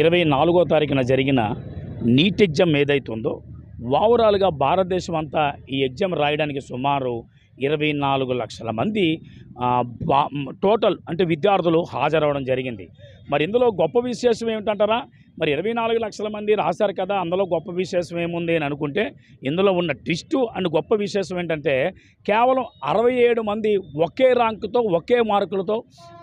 ఇరవై నాలుగో తారీఖున జరిగిన నీట్ ఎగ్జామ్ ఏదైతుందో ఓవరాల్గా భారతదేశం అంతా ఈ ఎగ్జామ్ రాయడానికి సుమారు ఇరవై నాలుగు లక్షల మంది బా- టోటల్ అంటే విద్యార్థులు హాజరవడం జరిగింది. మరి ఇందులో గొప్ప విశేషం ఏమిటంటారా? మరి ఇరవై నాలుగు లక్షల మంది రాశారు కదా అందులో గొప్ప విశేషం ఏముంది అని అనుకుంటే ఇందులో ఉన్న ట్విస్టు అండ్ గొప్ప విశేషం ఏంటంటే కేవలం అరవై ఏడు మంది ఒకే ర్యాంకుతో ఒకే మార్కులతో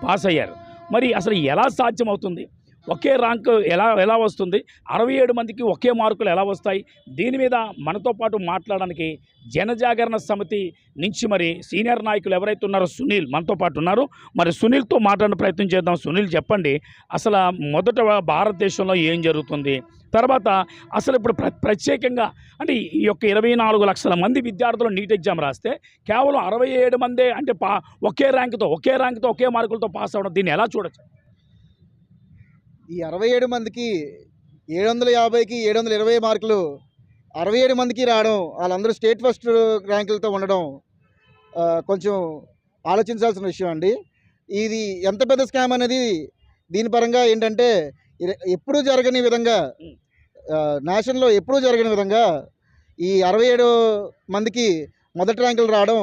పాస్ అయ్యారు మరి అసలు ఎలా సాధ్యమవుతుంది? ఒకే ర్యాంక్ ఎలా ఎలా వస్తుంది? అరవై ఏడు మందికి ఒకే మార్కులు ఎలా వస్తాయి? దీని మీద మనతో పాటు మాట్లాడడానికి జనజాగరణ సమితి నుంచి మరి సీనియర్ నాయకులు ఎవరైతే ఉన్నారో సునీల్ మనతో పాటు ఉన్నారు. మరి సునీల్తో మాట్లాడిన ప్రయత్నం చేద్దాం. సునీల్ చెప్పండి. అసలు మొదట భారతదేశంలో ఏం జరుగుతుంది? తర్వాత అసలు ఇప్పుడు ప్ర ప్రత్యేకంగా అంటే ఈ యొక్క ఇరవై నాలుగు లక్షల మంది విద్యార్థులు నీట్ ఎగ్జామ్ రాస్తే కేవలం అరవై ఏడు మందే అంటే పా ఒకే ర్యాంకుతో ఒకే ర్యాంక్తో ఒకే మార్కులతో పాస్ అవ్వడం దీన్ని ఎలా చూడొచ్చు? ఈ అరవై ఏడు మందికి ఏడు వందల యాభైకి ఏడు వందల ఇరవై మార్కులు అరవై ఏడు మందికి రావడం వాళ్ళందరూ స్టేట్ ఫస్ట్ ర్యాంకులతో ఉండడం కొంచెం ఆలోచించాల్సిన విషయం అండి. ఇది ఎంత పెద్ద స్కామ్ అనేది దీని పరంగా ఏంటంటే ఎప్పుడూ జరగని విధంగా నేషన్లో ఎప్పుడూ జరగని విధంగా ఈ అరవై ఏడు మందికి మొదటి ర్యాంకులు రావడం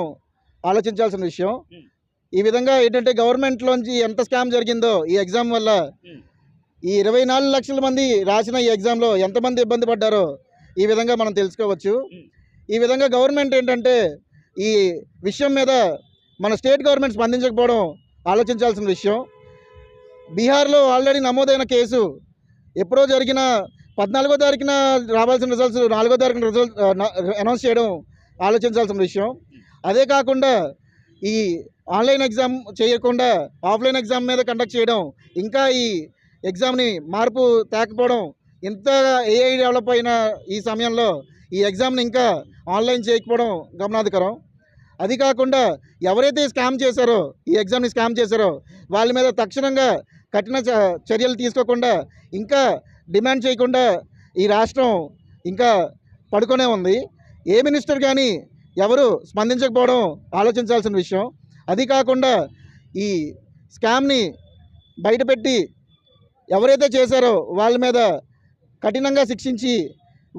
ఆలోచించాల్సిన విషయం. ఈ విధంగా ఏంటంటే గవర్నమెంట్లోంచి ఎంత స్కామ్ జరిగిందో ఈ ఎగ్జామ్ వల్ల ఈ ఇరవై నాలుగు లక్షల మంది రాసిన ఈ ఎగ్జామ్లో ఎంతమంది ఇబ్బంది పడ్డారో ఈ విధంగా మనం తెలుసుకోవచ్చు. ఈ విధంగా గవర్నమెంట్ ఏంటంటే ఈ విషయం మీద మన స్టేట్ గవర్నమెంట్ స్పందించకపోవడం ఆలోచించాల్సిన విషయం. బీహార్లో ఆల్రెడీ నమోదైన కేసు ఎప్పుడో జరిగిన పద్నాలుగో తారీఖున రావాల్సిన రిజల్ట్స్ నాలుగో తారీఖున రిజల్ట్ అనౌన్స్ చేయడం ఆలోచించాల్సిన విషయం. అదే కాకుండా ఈ ఆన్లైన్ ఎగ్జామ్ చేయకుండా ఆఫ్లైన్ ఎగ్జామ్ మీద కండక్ట్ చేయడం ఇంకా ఈ ఎగ్జామ్ని మార్పు తేకపోవడం ఇంత ఏఐ డెవలప్ అయిన ఈ సమయంలో ఈ ఎగ్జామ్ని ఇంకా ఆన్లైన్ చేయకపోవడం గమనాధికరం. అది కాకుండా ఎవరైతే స్కామ్ చేశారో ఈ ఎగ్జామ్ని స్కామ్ చేశారో వాళ్ళ మీద తక్షణంగా కఠిన చ- చర్యలు తీసుకోకుండా ఇంకా డిమాండ్ చేయకుండా ఈ రాష్ట్రం ఇంకా పడుకొనే ఉంది. ఏ మినిస్టర్ కానీ ఎవరు స్పందించకపోవడం ఆలోచించాల్సిన విషయం. అది కాకుండా ఈ స్కామ్ని బయటపెట్టి ఎవరైతే చేశారో వాళ్ళ మీద కఠినంగా శిక్షించి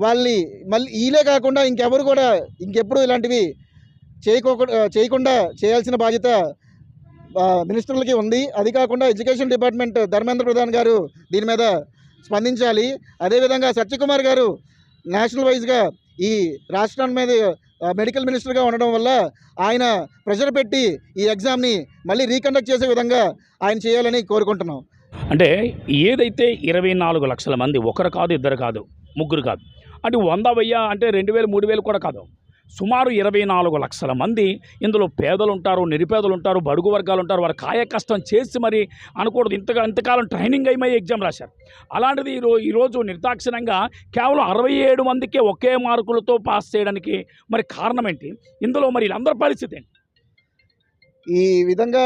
వాళ్ళని మళ్ళీ ఈలే కాకుండా ఇంకెవరు కూడా ఇంకెప్పుడు ఇలాంటివి చేయకోకుండా చేయకుండా చేయాల్సిన బాధ్యత మినిస్టర్లకి ఉంది. అది కాకుండా ఎడ్యుకేషన్ డిపార్ట్మెంట్ ధర్మేంద్ర ప్రధాన్ గారు దీని మీద స్పందించాలి. అదేవిధంగా సత్యకుమార్ గారు నేషనల్ వైజ్గా ఈ రాష్ట్రం మీద మెడికల్ మినిస్టర్గా ఉండడం వల్ల ఆయన ప్రెషర్ పెట్టి ఈ ఎగ్జామ్ని మళ్ళీ రీకండక్ట్ చేసే విధంగా ఆయన చేయాలని కోరుకుంటున్నాం. అంటే ఏదైతే ఇరవై నాలుగు లక్షల మంది ఒకరు కాదు ఇద్దరు కాదు ముగ్గురు కాదు అంటే వంద వెయ్యి అంటే రెండు వేలు మూడు వేలు కూడా కాదు. సుమారు ఇరవై నాలుగు లక్షల మంది ఇందులో పేదలు ఉంటారు నిరుపేదలు ఉంటారు బడుగు వర్గాలు ఉంటారు వారు కాయ కష్టం చేసి మరి అనకూడదు ఇంతగా ఇంతకాలం ట్రైనింగ్ అయి ఎగ్జామ్ రాశారు. అలాంటిది ఈరోజు ఈరోజు నిర్దాక్షిణంగా కేవలం అరవై ఏడు మందికే ఒకే మార్కులతో పాస్ చేయడానికి మరి కారణం ఏంటి? ఇందులో మరి వీళ్ళందరి పరిస్థితి ఏంటి? ఈ విధంగా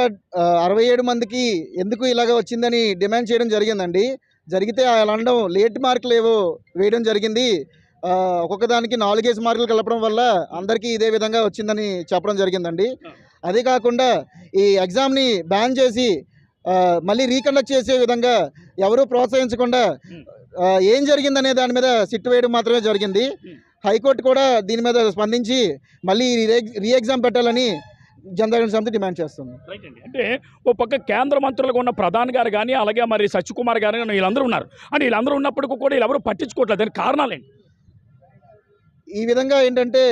అరవై ఏడు మందికి ఎందుకు ఇలాగ వచ్చిందని డిమాండ్ చేయడం జరిగిందండి జరిగితే అలా అనడం లేట్ మార్కులు ఏవో వేయడం జరిగింది ఆ, ఒక్కొక్క దానికి నాలుగేసి మార్కులు కలపడం వల్ల అందరికీ ఇదే విధంగా వచ్చిందని చెప్పడం జరిగిందండి అదే కాకుండా ఈ ఎగ్జామ్ని బ్యాన్ చేసి మళ్ళీ రీకండక్ట్ చేసే విధంగా ఎవరూ ప్రోత్సహించకుండా ఏం జరిగిందనే దాని మీద సిట్టు వేయడం మాత్రమే జరిగింది హైకోర్టు కూడా దీని మీద స్పందించి మళ్ళీ రీ ఎగ్జామ్ పెట్టాలని జనతా సమితి డిమాండ్ చేస్తుంది. అంటే ఓ పక్క కేంద్ర మంత్రులుగా ఉన్న ప్రధాని గారు కానీ అలాగే మరి సత్యకుమార్ గారు కానీ వీళ్ళందరూ ఉన్నారు. అంటే వీళ్ళందరూ ఉన్నప్పటికీ కూడా వీళ్ళు ఎవరు పట్టించుకోవట్లేదు. దానికి కారణాలేంటి ఈ విధంగా ఏంటంటే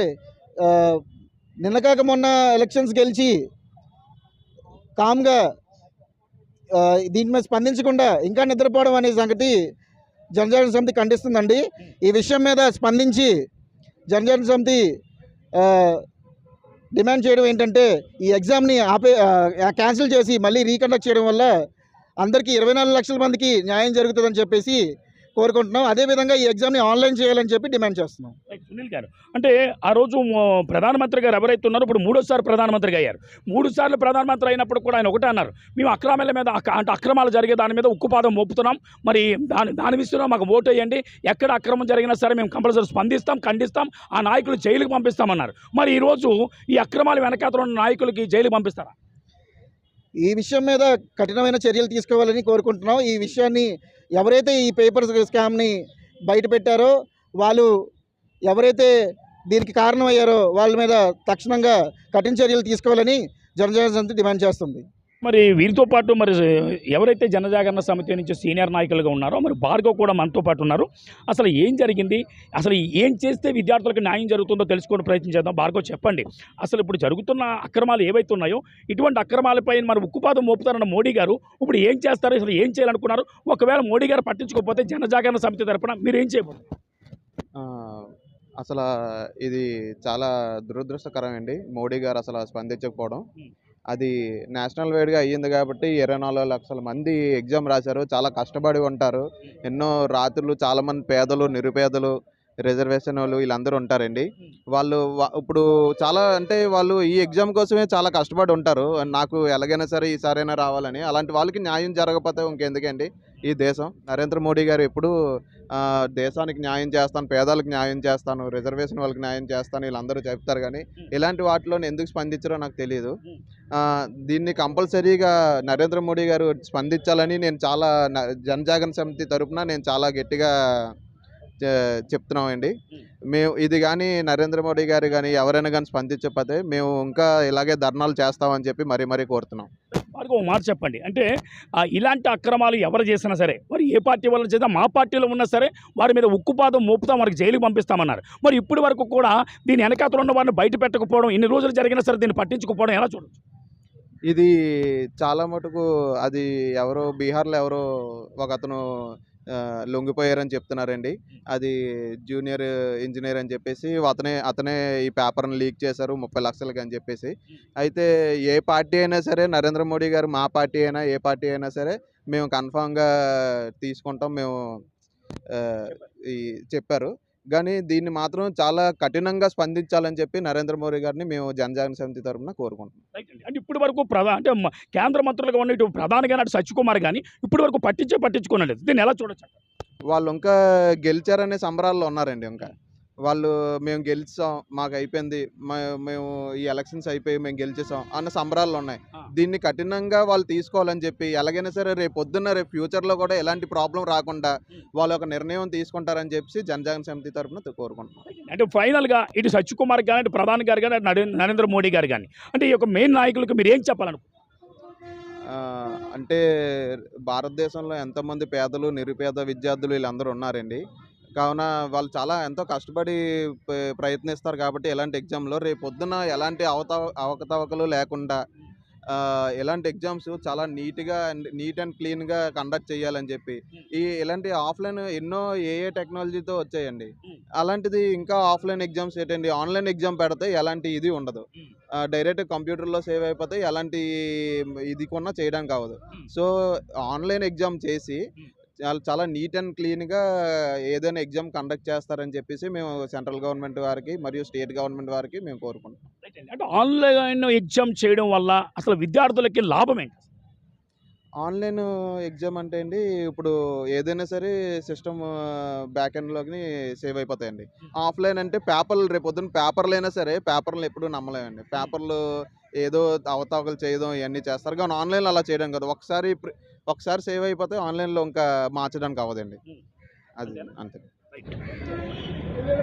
ఆ, నిన్న కాక మొన్న ఎలక్షన్స్ గెలిచి కామ్గా దీని మీద స్పందించకుండా ఇంకా నిద్రపోవడం అనే సంగతి జనజాగరణ సమితి ఖండిస్తుందండి. ఈ విషయం మీద స్పందించి జనజాగరణ సమితి డిమాండ్ చేయడం ఏంటంటే ఈ ఎగ్జామ్ని ఆపే క్యాన్సిల్ చేసి మళ్ళీ రీకండక్ట్ చేయడం వల్ల అందరికీ ఇరవై నాలుగు లక్షల మందికి న్యాయం జరుగుతుందని చెప్పేసి కోరుకుంటున్నాం. అదేవిధంగా ఈ ఎగ్జామ్ని ఆన్లైన్ చేయాలని చెప్పి డిమాండ్ చేస్తున్నాం. సునీల్ గారు అంటే ఆ రోజు ప్రధానమంత్రి గారు ఎవరైతే ఉన్నారో ఇప్పుడు మూడోసారి ప్రధానమంత్రి అయ్యారు. మూడు సార్లు ప్రధానమంత్రి అయినప్పుడు కూడా ఆయన ఒకటే అన్నారు. మేము అక్రమాల మీద అంటే అక్రమాలు జరిగే దాని మీద ఉక్కుపాదం మోపుతున్నాం. మరి దాని దాని విషయంలో మాకు ఓటు వేయండి. ఎక్కడ అక్రమం జరిగినా సరే మేము కంపల్సరీ స్పందిస్తాం ఖండిస్తాం. ఆ నాయకులు జైలుకి పంపిస్తామన్నారు. మరి ఈరోజు ఈ అక్రమాలు వెనకాతలు ఉన్న నాయకులకి జైలుకి పంపిస్తారా? ఈ విషయం మీద కఠినమైన చర్యలు తీసుకోవాలని కోరుకుంటున్నాం. ఈ విషయాన్ని ఎవరైతే ఈ పేపర్స్ స్కామ్ని బయట పెట్టారో వాళ్ళు ఎవరైతే దీనికి కారణమయ్యారో వాళ్ళ మీద తక్షణంగా కఠిన చర్యలు తీసుకోవాలని జనజన సమితి డిమాండ్ చేస్తుంది. మరి వీరితో పాటు మరి ఎవరైతే జనజాగరణ సమితి నుంచి సీనియర్ నాయకులుగా ఉన్నారో మరి భార్గవ్ కూడా మనతో పాటు ఉన్నారు. అసలు ఏం జరిగింది? అసలు ఏం చేస్తే విద్యార్థులకు న్యాయం జరుగుతుందో తెలుసుకునే ప్రయత్నం చేద్దాం. భార్గవ్ చెప్పండి. అసలు ఇప్పుడు జరుగుతున్న అక్రమాలు ఏవైతే ఉన్నాయో ఇటువంటి అక్రమాలపై మరి ఉక్కుపాదం మోపుతారన్న మోడీ గారు ఇప్పుడు ఏం చేస్తారు? అసలు ఏం చేయాలనుకున్నారు? ఒకవేళ మోడీ గారు పట్టించుకోకపోతే జనజాగరణ సమితి తరపున మీరు ఏం చేయబోతున్నారు? ఆ, అసలు ఇది చాలా దురదృష్టకరం అండి. మోడీ గారు అసలు స్పందించకపోవడం. అది నేషనల్ వైడ్గా అయ్యింది కాబట్టి ఇరవై నాలుగు లక్షల మంది ఎగ్జామ్ రాశారు. చాలా కష్టపడి ఉంటారు. ఎన్నో రాత్రులు చాలామంది పేదలు నిరుపేదలు రిజర్వేషన్ వాళ్ళు వీళ్ళందరూ ఉంటారండి. వాళ్ళు ఇప్పుడు చాలా అంటే వాళ్ళు ఈ ఎగ్జామ్ కోసమే చాలా కష్టపడి ఉంటారు. నాకు ఎలాగైనా సరే ఈసారైనా రావాలని. అలాంటి వాళ్ళకి న్యాయం జరగకపోతే ఇంకెందుకండి ఈ దేశం. నరేంద్ర మోడీ గారు ఎప్పుడు దేశానికి న్యాయం చేస్తాను పేదలకు న్యాయం చేస్తాను రిజర్వేషన్ వాళ్ళకి న్యాయం చేస్తాను వీళ్ళందరూ చెప్తారు కానీ ఇలాంటి వాటిలో ఎందుకు స్పందించారో నాకు తెలియదు దీన్ని కంపల్సరీగా నరేంద్ర మోడీ గారు స్పందించాలని నేను చాలా జనజాగరణ సమితి తరపున నేను చాలా గట్టిగా చెప్తున్నామండి. మేము ఇది కానీ నరేంద్ర మోడీ గారు కానీ ఎవరైనా కానీ స్పందించకపోతే మేము ఇంకా ఇలాగే ధర్నాలు చేస్తామని చెప్పి మరీ మరీ కోరుతున్నాం. వారికి ఒక మాట చెప్పండి. అంటే ఇలాంటి అక్రమాలు ఎవరు చేసినా సరే మరి ఏ పార్టీ వల్ల చేసినా మా పార్టీలో ఉన్నా సరే వారి మీద ఉక్కుపాదం మోపుతాం వారికి జైలుకి పంపిస్తామన్నారు. మరి ఇప్పటి వరకు కూడా దీని వెనకాతలు ఉన్న వారిని బయట పెట్టకపోవడం ఇన్ని రోజులు జరిగినా సరే దీన్ని పట్టించుకోవడం ఎలా చూడొచ్చు? ఇది చాలా మటుకు అది ఎవరో బీహార్లో ఎవరో ఒక అతను లొంగిపోయారని చెప్తున్నారండి. అది జూనియర్ ఇంజనీర్ అని చెప్పేసి అతనే అతనే ఈ పేపర్ని లీక్ చేశారు ముప్పై లక్షలకి అని చెప్పేసి. అయితే ఏ పార్టీ అయినా సరే నరేంద్ర మోడీ గారు మా పార్టీ అయినా ఏ పార్టీ అయినా సరే మేము కన్ఫామ్గా తీసుకుంటాం మేము ఈ చెప్పారు. కానీ దీన్ని మాత్రం చాలా కఠినంగా స్పందించాలని చెప్పి నరేంద్ర మోడీ గారిని మేము జనజాగరణ సమితి తరఫున కోరుకుంటున్నాం. ఇప్పటి వరకు ప్రధా అంటే కేంద్ర మంత్రులుగా ఉన్న ఇటు ప్రధానిగా అటు సత్యకుమార్ కానీ ఇప్పటి వరకు పట్టించే పట్టించుకోలేదు దీన్ని ఎలా చూడొచ్చు? వాళ్ళు ఇంకా గెలిచారనే సంబరాల్లో ఉన్నారండి ఇంకా. వాళ్ళు మేము గెలిచాం మాకు అయిపోయింది మేము ఈ ఎలక్షన్స్ అయిపోయి మేము గెలిచేసాం అన్న సంబరాలు ఉన్నాయి. దీన్ని కఠినంగా వాళ్ళు తీసుకోవాలని చెప్పి ఎలాగైనా సరే రేపు పొద్దున్న రేపు ఫ్యూచర్లో కూడా ఎలాంటి ప్రాబ్లం రాకుండా వాళ్ళు ఒక నిర్ణయం తీసుకుంటారని చెప్పి జనజాగరణ సమితి తరఫున కోరుకుంటున్నాం. అంటే ఫైనల్గా ఇటు సత్యకుమార్ కానీ ఇటు ప్రధాని గారు కానీ అటు నరే- నరేంద్ర మోడీ గారు కానీ అంటే ఈ యొక్క మెయిన్ నాయకులకు మీరు ఏం చెప్పాలను అంటే భారతదేశంలో ఎంతోమంది పేదలు నిరుపేద విద్యార్థులు వీళ్ళందరూ ఉన్నారండి. కావున వాళ్ళు చాలా ఎంతో కష్టపడి ప్రయత్నిస్తారు కాబట్టి ఎలాంటి ఎగ్జామ్లో రేపు పొద్దున ఎలాంటి అవత అవకతవకలు లేకుండా ఎలాంటి ఎగ్జామ్స్ చాలా నీట్గా అండ్ నీట్ అండ్ క్లీన్గా కండక్ట్ చేయాలని చెప్పి. ఈ ఇలాంటి ఆఫ్లైన్ ఎన్నో ఏఏ టెక్నాలజీతో వచ్చాయండి. అలాంటిది ఇంకా ఆఫ్లైన్ ఎగ్జామ్స్ ఏంటండి? ఆన్లైన్ ఎగ్జామ్ పెడితే ఎలాంటి ఇది ఉండదు. డైరెక్ట్ కంప్యూటర్లో సేవ్ అయిపోతే ఎలాంటి ఇది కొన్నా చేయడానికి అవ్వదు సో ఆన్లైన్ ఎగ్జామ్ చేసి చాలా చాలా నీట్ అండ్ క్లీన్గా ఏదైనా ఎగ్జామ్ కండక్ట్ చేస్తారని చెప్పేసి మేము సెంట్రల్ గవర్నమెంట్ వారికి మరియు స్టేట్ గవర్నమెంట్ వారికి మేము కోరుకుంటాం అంటే ఆన్లైన్ ఎగ్జామ్ చేయడం వల్ల అసలు విద్యార్థులకి లాభం ఏంటి? ఆన్లైన్ ఎగ్జామ్ అంటే అండి ఇప్పుడు ఏదైనా సరే సిస్టమ్ బ్యాక్ ఎండ్లోకి సేవ్ అయిపోతాయండి. ఆఫ్లైన్ అంటే పేపర్లు రేపు పొద్దున్న పేపర్లు అయినా సరే పేపర్లు ఎప్పుడూ నమ్మలేమండి. పేపర్లు ఏదో అవతావకలు చేయడం ఇవన్నీ చేస్తారు. కానీ ఆన్లైన్లో అలా చేయడం కదా. ఒకసారి ఒకసారి సేవ్ అయిపోతే ఆన్లైన్లో ఇంకా మార్చడానికి అవ్వదండి. అది అంతే.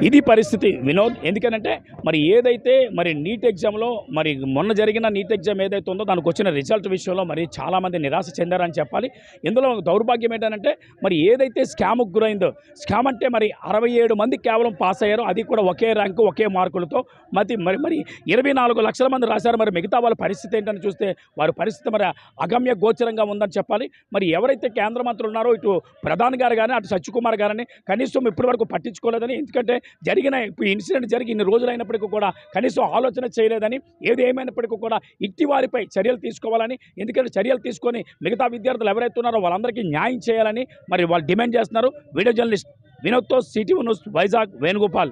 ఇది పరిస్థితి. వినోద్ ఎందుకనంటే మరి ఏదైతే మరి నీట్ ఎగ్జామ్లో మరి మొన్న జరిగిన నీట్ ఎగ్జామ్ ఏదైతే ఉందో దానికి వచ్చిన రిజల్ట్ విషయంలో మరి చాలామంది నిరాశ చెందారని చెప్పాలి. ఇందులో దౌర్భాగ్యం ఏంటంటే మరి ఏదైతే స్కామ్కు గురైందో స్కామ్ అంటే మరి అరవై ఏడు మంది కేవలం పాస్ అయ్యారు. అది కూడా ఒకే ర్యాంకు ఒకే మార్కులతో మరి మరి మరి ఇరవై నాలుగు లక్షల మంది రాశారు. మరి మిగతా వాళ్ళ పరిస్థితి ఏంటని చూస్తే వారి పరిస్థితి మరి అగమ్య గోచరంగా ఉందని చెప్పాలి. మరి ఎవరైతే కేంద్ర మంత్రులు ఉన్నారో ఇటు ప్రధాని గారు కానీ అటు సత్యకుమార్ గారని కనీసం ఇప్పటివరకు పట్టించుకోలేదని ఎందుకంటే జరిగిన ఇప్పుడు ఇన్సిడెంట్ జరిగి ఇన్ని రోజులు అయినప్పటికీ కూడా కనీసం ఆలోచన చేయలేదని ఏది ఏమైనప్పటికీ కూడా ఇట్టి వారిపై చర్యలు తీసుకోవాలని ఎందుకంటే చర్యలు తీసుకొని మిగతా విద్యార్థులు ఎవరైతే ఉన్నారో వాళ్ళందరికీ న్యాయం చేయాలని మరి వాళ్ళు డిమాండ్ చేస్తున్నారు. వీడియో జర్నలిస్ట్ వినోద్తో సిటీ న్యూస్ వైజాగ్ వేణుగోపాల్.